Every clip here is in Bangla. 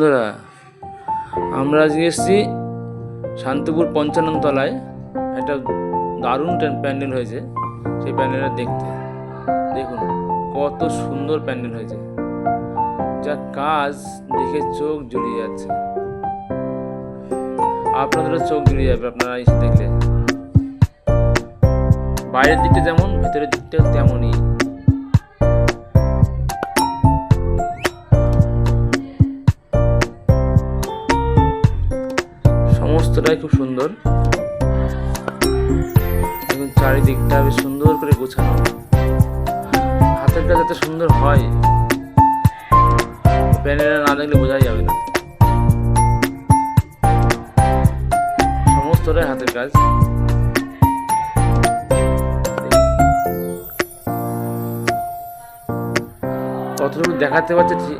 বন্ধুরা, আমরা আজকে এসেছি শান্তিপুর তলায় একটা দারুণ প্যান্ডেল হয়েছে, সেই প্যান্ডেলটা দেখতে। দেখুন, কত সুন্দর প্যান্ডেল হয়েছে। যা কাজ দেখে চোখ জুড়িয়ে যাচ্ছে। আপনাদেরও চোখ জুড়িয়ে যাবে, আপনারা দেখলে। বাইরের দিকটা যেমন, ভেতরের দিকটাও তেমনই। সমস্তটাই খুব সুন্দর। দেখুন, চারিদিকটা বেশ সুন্দর করে গোছানো। হাতের কাজ এত সুন্দর হয়। প্যানেলটা না দেখলে বোঝাই যাবে না। সমস্তটাই হাতের কাজ। কতটুকু দেখাতে পারছে ঠিক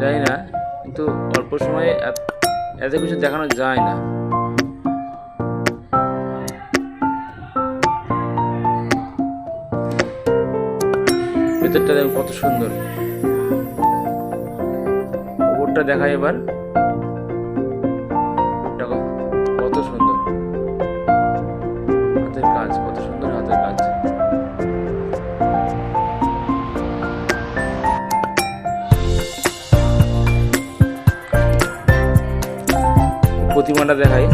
জানি না, কিন্তু অল্প সময়ে এত- কিছু দেখানো যায় না। ভেতরটা দেখো কত সুন্দর। ওপরটা দেখাই এবার। দেখো কত সুন্দর। হাতের কাজ, কত সুন্দর হাতের কাজ। প্রতিমাটা দেখাই।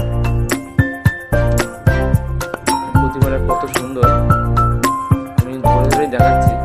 প্রতিমাটা কত সুন্দর। আমি ধরে ধরে দেখাচ্ছি।